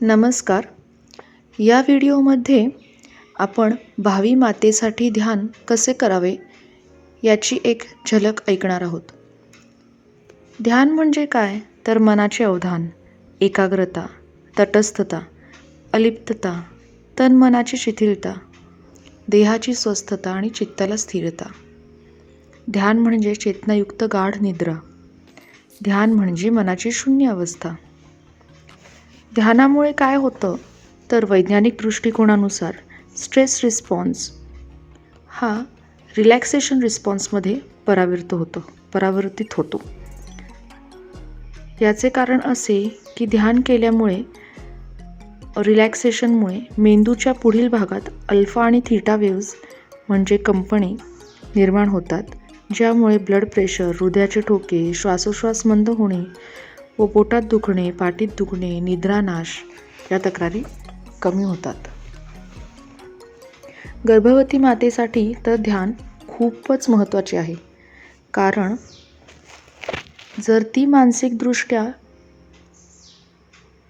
नमस्कार. या व्हिडिओमध्ये आपण भावी मातेसाठी ध्यान कसे करावे याची एक झलक ऐकणार आहोत. ध्यान म्हणजे काय? तर मनाचे अवधान एकाग्रता तटस्थता अलिप्तता तन मनाची शिथिलता देहाची स्वस्थता आणि चित्ताला स्थिरता. ध्यान म्हणजे चेतनायुक्त गाढ निद्रा. ध्यान म्हणजे मनाची शून्य अवस्था. ध्यानामुळे काय होतं? तर वैज्ञानिक दृष्टिकोनानुसार स्ट्रेस रिस्पॉन्स हा रिलॅक्सेशन रिस्पॉन्समध्ये परावर्त होतो परावर्तित होतो. याचे कारण असे की ध्यान केल्यामुळे रिलॅक्सेशनमुळे मेंदूच्या पुढील भागात अल्फा आणि थीटा वेव्ज म्हणजे कंपने निर्माण होतात ज्यामुळे ब्लड प्रेशर हृदयाचे ठोके श्वासोश्वास मंद होणे व पोटात दुखणे पाठीत दुखणे निद्रानाश या तक्रारी कमी होतात. गर्भवती मातेसाठी तर ध्यान खूपच महत्त्वाचे आहे. कारण जर ती मानसिकदृष्ट्या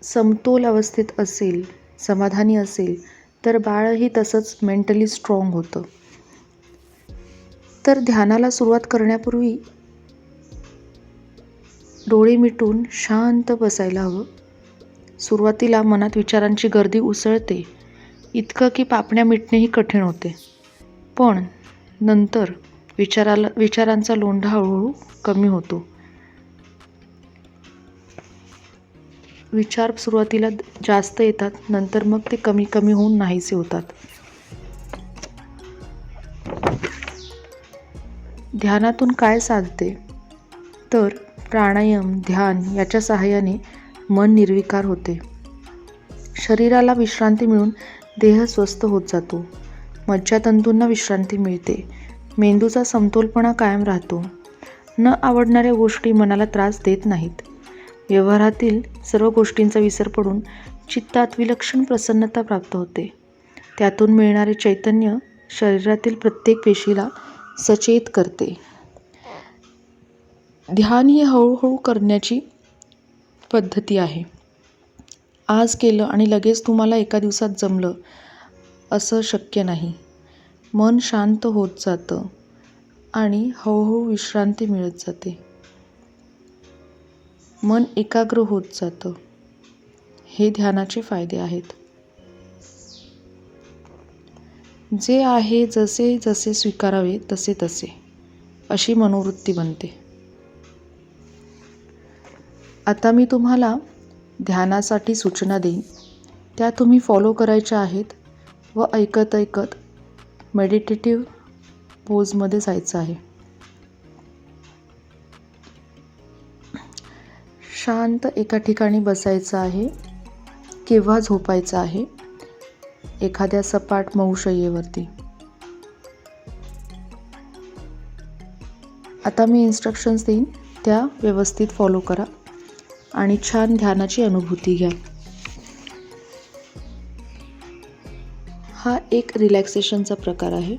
समतोल अवस्थेत असेल समाधानी असेल तर बाळही तसंच मेंटली स्ट्रॉंग होतं. तर ध्यानाला सुरुवात करण्यापूर्वी डोळे मिटून शांत बसायला हवं. सुरुवातीला मनात विचारांची गर्दी उसळते. इतकं की पापण्या मिटणेही कठीण होते. पण नंतर विचाराला विचारांचा लोंढा हळूहळू कमी होतो. विचार सुरुवातीला जास्त येतात नंतर मग ते कमी कमी होऊन नाहीसे होतात. ध्यानातून काय साधते? तर प्राणायाम ध्यान याच्या सहाय्याने मन निर्विकार होते. शरीराला विश्रांती मिळून देह स्वस्थ होत जातो. मज्जातंतूंना विश्रांती मिळते. मेंदूचा समतोलपणा कायम राहतो. न आवडणाऱ्या गोष्टी मनाला त्रास देत नाहीत. व्यवहारातील सर्व गोष्टींचा विसर पडून चित्तात विलक्षण प्रसन्नता प्राप्त होते. त्यातून मिळणारे चैतन्य शरीरातील प्रत्येक पेशीला सचेत करते. ध्यान ही हळूहळू करण्याची पद्धती आहे. आज केलं आणि लगेच तुम्हाला एका दिवसात जमलं असं शक्य नाही. मन शांत होत जातं आणि हळूहळू विश्रांती मिळत जाते. मन एकाग्र होत जातं. हे ध्यानाचे फायदे आहेत. जे आहे जसे जसे स्वीकारावे तसे तसे अशी मनोवृत्ती बनते. आता मी तुम्हाला ध्यानासाठी सूचना देईन. त्या तुम्ही फॉलो करायच्या आहेत व ऐकत ऐकत मेडिटेटिव्ह पोजमध्ये जायचं आहे. शांत एका ठिकाणी बसायचं आहे. किंवा झोपायचं आहे? एखाद्या सपाट मऊशय्येवरती. आता मी इन्स्ट्रक्शन्स देईन. त्या व्यवस्थित फॉलो करा. आणि छान ध्यानाची अनुभूती घ्या. हा एक रिलॅक्सेशनचा प्रकार आहे.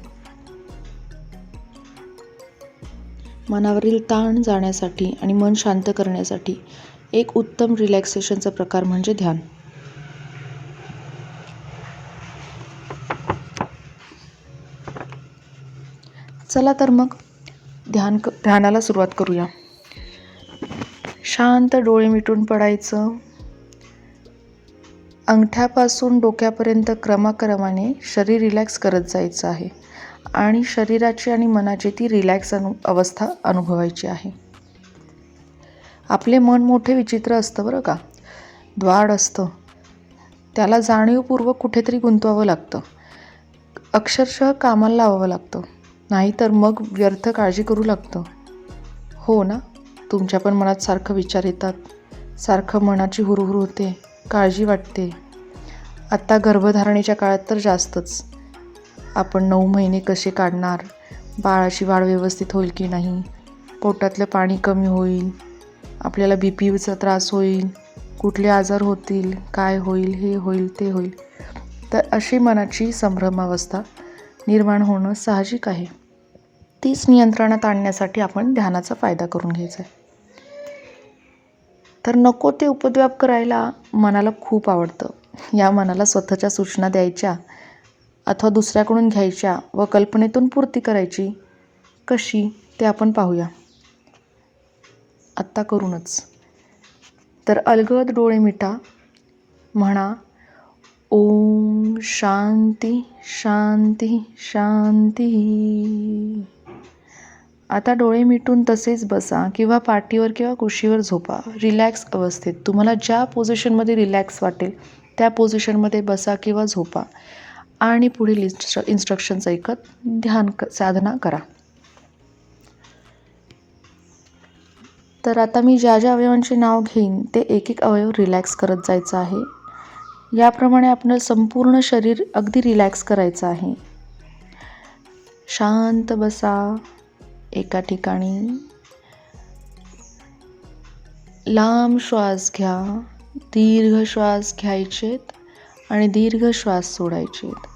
मनावरील ताण जाण्यासाठी आणि मन शांत करण्यासाठी एक उत्तम रिलॅक्सेशनचा प्रकार म्हणजे ध्यान. चला तर मग ध्यान क ध्यानाला सुरुवात करूया. शांत डोळे मिटून पडायचं. अंगठ्यापासून डोक्यापर्यंत क्रमाक्रमाने शरीर रिलॅक्स करत जायचं आहे आणि शरीराची आणि मनाची ती रिलॅक्स अनु अवस्था अनुभवायची आहे. आपले मन मोठे विचित्र असतं बरं का? द्वाड असतं. त्याला जाणीवपूर्वक कुठेतरी गुंतवावं लागतं. अक्षरशः कामाला लावावं लागतं. नाहीतर मग व्यर्थ काळजी करू लागतं. हो ना? तुमच्या पण मनात सारखं विचार येतात. सारखं मनाची हुरहुर होते. काळजी वाटते. आत्ता गर्भधारणेच्या काळात तर जास्तच. आपण नऊ महिने कसे काढणार? बाळाची वाढ व्यवस्थित होईल की नाही? पोटातलं पाणी कमी होईल? आपल्याला बी पीचा त्रास होईल? कुठले आजार होतील? काय होईल? हे होईल ते होईल. तर अशी मनाची संभ्रमावस्था निर्माण होणं साहजिक आहे. तीच नियंत्रणात आणण्यासाठी आपण ध्यानाचा फायदा करून घ्यायचा आहे. तर नको ते उपद्व्याप करायला मनाला खूप आवडतं. या मनाला स्वतःच्या सूचना द्यायच्या अथवा दुसऱ्याकडून घ्यायच्या व कल्पनेतून पूर्ती करायची कशी ते आपण पाहूया. आत्ता करूनच. तर अलगद डोळे मिठा म्हणा ओम शांती शांती शांती. आता डोळे मिटून तसेच बसा किंवा पाठीवर किंवा कुशीवर झोपा. रिलॅक्स अवस्थेत. तुम्हाला ज्या पोझिशनमध्ये रिलॅक्स वाटेल त्या पोझिशनमध्ये बसा किंवा झोपा. आणि पुढील इन्स्ट्र इन्स्ट्रक्शन्स ऐकत ध्यान क साधना करा. तर आता मी ज्या ज्या अवयवांचे नाव घेईन ते एक एक अवयव रिलॅक्स करत जायचं आहे. याप्रमाणे आपलं संपूर्ण शरीर अगदी रिलॅक्स करायचं आहे. शांत बसा. एका ठिकाणी. लांब श्वास घ्या दीर्घ श्वास घ्यायचेत आणि दीर्घ श्वास सोडायचेत.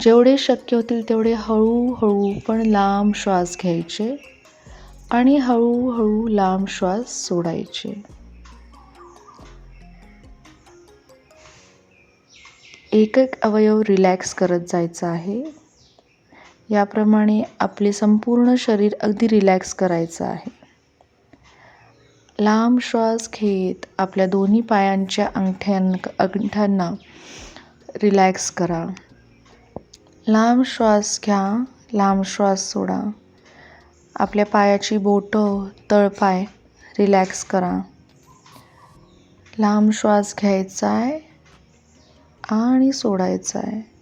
जेवढे शक्य होतील तेवढे हळूहळू पण लांब श्वास घ्यायचे आणि हळूहळू लांब श्वास सोडायचे. एक एक अवयव रिलॅक्स करत जायचं आहे. याप्रमाणे आपले संपूर्ण शरीर अगदी रिलॅक्स करायचं आहे. लांब श्वास घेत आपल्या दोन्ही पायांच्या अंगठ्यां अंगठ्यांना रिलॅक्स करा. लांब श्वास घ्या लांब श्वास सोडा. आपल्या पायाची बोटं तळपाय रिलॅक्स करा. लांब श्वास घ्यायचा आहे आणि सोडायचा आहे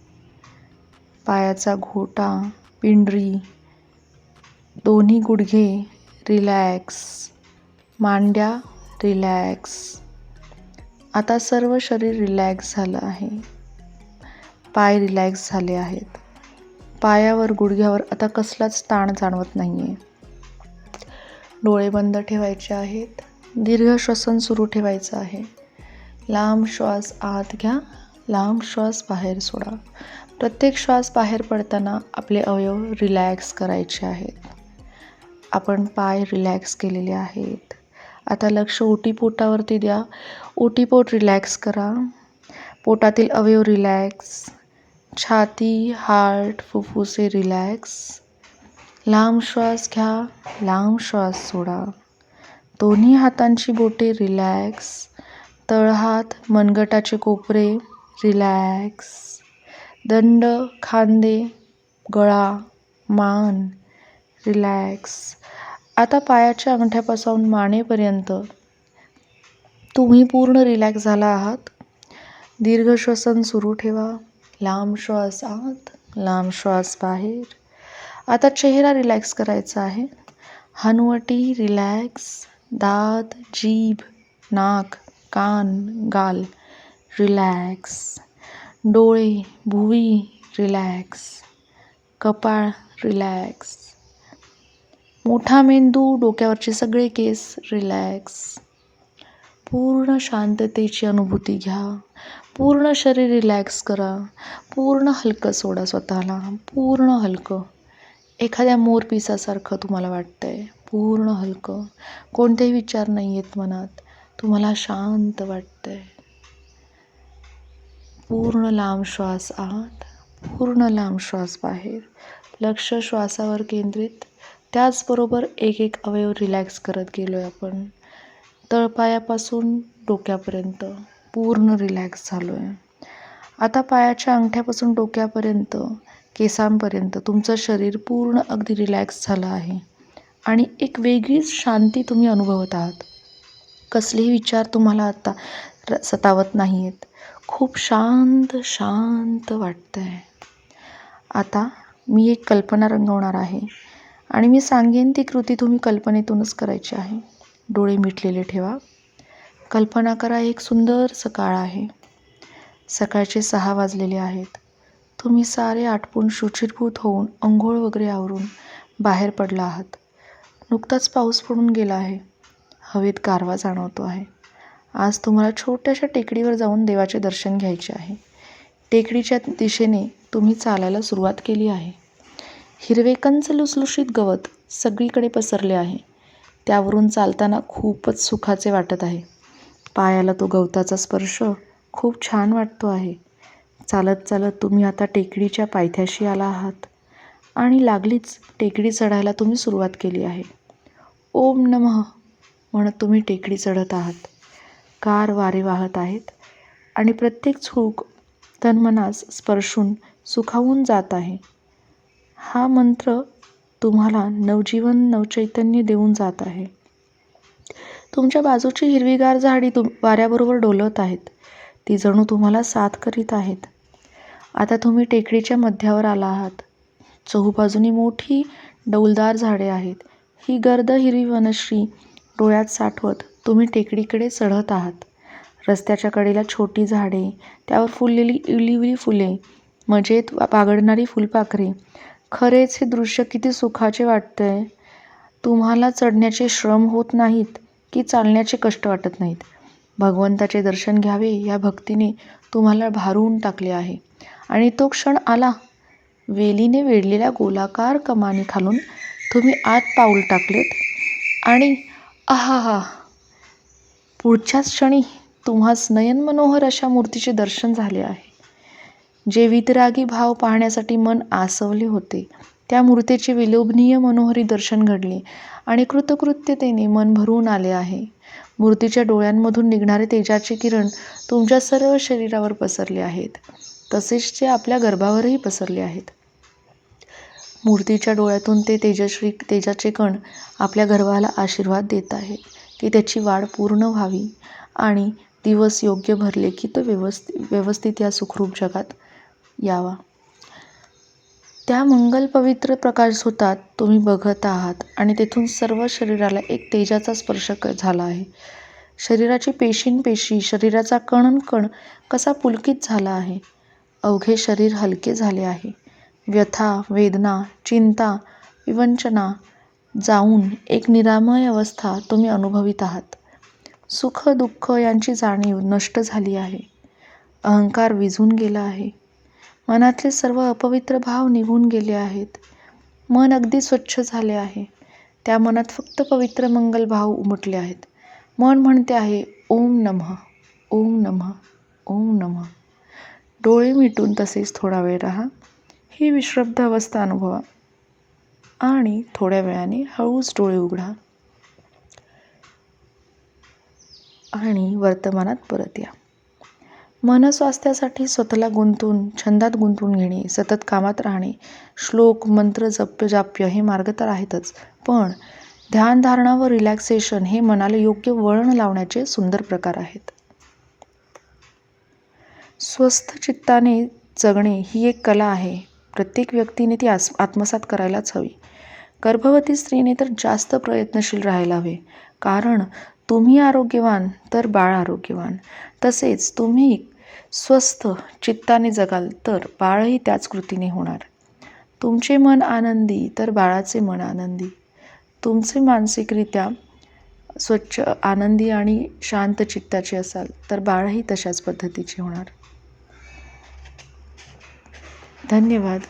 पायाचा घोटा पिंडरी दोन्ही गुडघे रिलॅक्स मांड्या रिलॅक्स. आता सर्व शरीर रिलॅक्स झालं आहे. पाय रिलॅक्स झाले आहेत. पायावर गुडघ्यावर आता कसलाच ताण जाणवत नाही आहे डोळे बंद ठेवायचे आहेत. दीर्घ श्वसन सुरू ठेवायचं आहे. लांब श्वास आत घ्या. लांब श्वास बाहेर सोडा. प्रत्येक श्वास बाहेर पडताना आपले अवयव रिलॅक्स करायचे आहेत. आपण पाय रिलॅक्स केलेले आहेत. आता लक्ष ओटीपोटावरती द्या. ओटीपोट रिलॅक्स करा. पोटातील अवयव रिलॅक्स छाती हार्ट फुफ्फुसे रिलॅक्स लांब श्वास घ्या. लांब श्वास सोडा. दोन्ही हातांची बोटे रिलॅक्स तळहात मनगटाचे कोपरे. रिलॅक्स दंड खांदे गळा मान. रिलॅक्स आता पायाच्या अंगठ्यापासून मानेपर्यंत तुम्ही पूर्ण रिलॅक्स झाला आहात. दीर्घ श्वसन सुरू ठेवा. लांब श्वास आत लांब श्वास बाहेर. आता चेहरा रिलॅक्स करायचा आहे. हनुवटी रिलॅक्स दात जीभ नाक कान गाल. रिलॅक्स डोळे भुवी रिलॅक्स कपाळ रिलॅक्स मोठा मेंदू डोक्यावरचे सगळे केस रिलॅक्स पूर्ण शांततेची अनुभूती घ्या. पूर्ण शरीर रिलॅक्स करा. पूर्ण हलकं सोडा स्वतःला. पूर्ण हलकं. एखाद्या मोरपिसासारखं तुम्हाला वाटतं आहे पूर्ण हलकं. कोणतेही विचार नाही आहेत मनात. तुम्हाला शांत वाटतं आहे पूर्ण लांब श्वास आत पूर्ण लांब श्वास बाहेर. लक्ष श्वासावर केंद्रित. त्याचबरोबर एक एक अवयव रिलॅक्स करत गेलो आहे आपण. तळपायापासून डोक्यापर्यंत पूर्ण रिलॅक्स झालो आहे आता पायाच्या अंगठ्यापासून डोक्यापर्यंत केसांपर्यंत तुमचं शरीर पूर्ण अगदी रिलॅक्स झालं आहे. आणि एक वेगळीच शांती तुम्ही अनुभवत आहात. कसलेही विचार तुम्हाला आता र सतावत नाही आहेत खूप शांत शांत वाटतं आहे आता मी एक कल्पना रंगवणार आहे आणि मी सांगेन ती कृती तुम्ही कल्पनेतूनच करायची आहे. डोळे मिटलेले ठेवा. कल्पना करा एक सुंदर सकाळ आहे. सकाळचे सहा वाजलेले आहेत. तुम्ही सारे आटपून शुचिरभूत होऊन अंघोळ वगैरे आवरून बाहेर पडला आहात. नुकताच पाऊस पडून गेला आहे. हवेत गारवा जाणवतो आहे. आज तुम्हाला छोट्याशा टेकडीवर जाऊन देवाचे दर्शन घ्यायचे आहे. टेकडीच्या दिशेने तुम्ही चालायला सुरुवात केली आहे. हिरवे कंच लुसलुशीत गवत सगळीकडे पसरले आहे. त्यावरून चालताना खूपच सुखाचे वाटत आहे. पायाला तो गवताचा स्पर्श खूप छान वाटतो आहे. चालत चालत तुम्ही आता टेकडीच्या पायथ्याशी आला आहात आणि लागलीच टेकडी चढायला तुम्ही सुरुवात केली आहे. ओम नमः म्हणत तुम्ही टेकडी चढत आहात. कार वारे वाहत आहेत आणि प्रत्येक झुक तन्मनास स्पर्शून सुखावून जात आहे. हा मंत्र तुम्हाला नवजीवन नवचैतन्य देऊन जात आहे. तुमच्या बाजूची हिरवीगार झाडी तुम वाऱ्याबरोबर डोलत आहेत. ती जणू तुम्हाला साथ करीत आहेत. आता तुम्ही टेकडीच्या मध्यावर आला आहात. चहूबाजूनी मोठी डौलदार झाडे आहेत. ही गर्द हिरवी वनश्री डोळ्यात साठवत तुम्ही टेकडीकडे चढत आहात. रस्त्याच्या कडेला छोटी झाडे त्यावर फुललेली इवलीवली फुले मजेत बागडणारी फुलपाखरे. खरेच हे दृश्य किती सुखाचे वाटतंय. तुम्हाला चढण्याचे श्रम होत नाहीत की चालण्याचे कष्ट वाटत नाहीत. भगवंताचे दर्शन घ्यावे या भक्तीने तुम्हाला भारून टाकले आहे. आणि तो क्षण आला. वेलीने वेढलेल्या गोलाकार कमानी खालून तुम्ही आत पाऊल टाकलेत आणि आहा हा पुढच्याच क्षणी तुम्हास नयन मनोहर अशा मूर्तीचे दर्शन झाले आहे. जे वितरागी भाव पाहण्यासाठी मन आसवले होते. त्या मूर्तीचे विलोभनीय मनोहरी दर्शन घडले आणि कृतकृत्यतेने मन भरून आले आहे. मूर्तीच्या डोळ्यांमधून निघणारे तेजाचे किरण तुमच्या सर्व शरीरावर पसरले आहेत. तसेच ते आपल्या गर्भावरही पसरले आहेत. मूर्तीच्या डोळ्यातून ते तेजश्री तेजाचे कण आपल्या गर्भाला आशीर्वाद देत आहेत. की त्याची वाढ पूर्ण व्हावी आणि दिवस योग्य भरले की तो व्यवस्थित व्यवस्थित या सुखरूप जगात यावा. त्या मंगल पवित्र प्रकाश होतात तुम्ही बघत आहात आणि तेथून सर्व शरीराला एक तेजाचा स्पर्श क झाला आहे. शरीराची पेशींपेशी शरीराचा कण कण कसा पुलकित झाला आहे? अवघे शरीर हलके झाले आहे. व्यथा वेदना चिंता विवंचना जाऊन एक निरामय अवस्था तुम्ही अनुभवित आहात. सुख दुःख यांची जाणीव नष्ट झाली आहे. अहंकार विझून गेला आहे. मनातले सर्व अपवित्र भाव निघून गेले आहेत. मन अगदी स्वच्छ झाले आहे. त्या मनात फक्त पवित्र मंगल भाव उमटले आहेत. मन म्हणते आहे ओम नमः ओम नमः ओम नमः. डोळे मिटून तसेच थोडा वेळ राहा. ही विश्रब्ध अवस्था अनुभवा. आणि थोड्या वेळाने हळूच डोळे उघडा. आणि वर्तमानात परत या. मनस्वास्थ्यासाठी स्वतःला गुंतून छंदात गुंतून घेणे सतत कामात राहणे श्लोक मंत्र जप्य जाप्य हे मार्ग तर आहेतच. पण ध्यानधारणा व रिलॅक्सेशन हे मनाला योग्य वळण लावण्याचे सुंदर प्रकार आहेत. स्वस्थ चित्ताने जगणे ही एक कला आहे. प्रत्येक व्यक्तीने ती आस आत्मसात करायलाच हवी. गर्भवती स्त्रीने तर जास्त प्रयत्नशील राहायला हवे. कारण तुम्ही आरोग्यवान तर बाळ आरोग्यवान. तसेच तुम्ही स्वस्थ चित्ताने जगाल तर बाळही त्याच कृतीने होणार. तुमचे मन आनंदी तर बाळाचे मन आनंदी. तुमचे मानसिकरित्या स्वच्छ आनंदी आणि शांत चित्ताचे असाल तर बाळही तशाच पद्धतीचे होणार. धन्यवाद.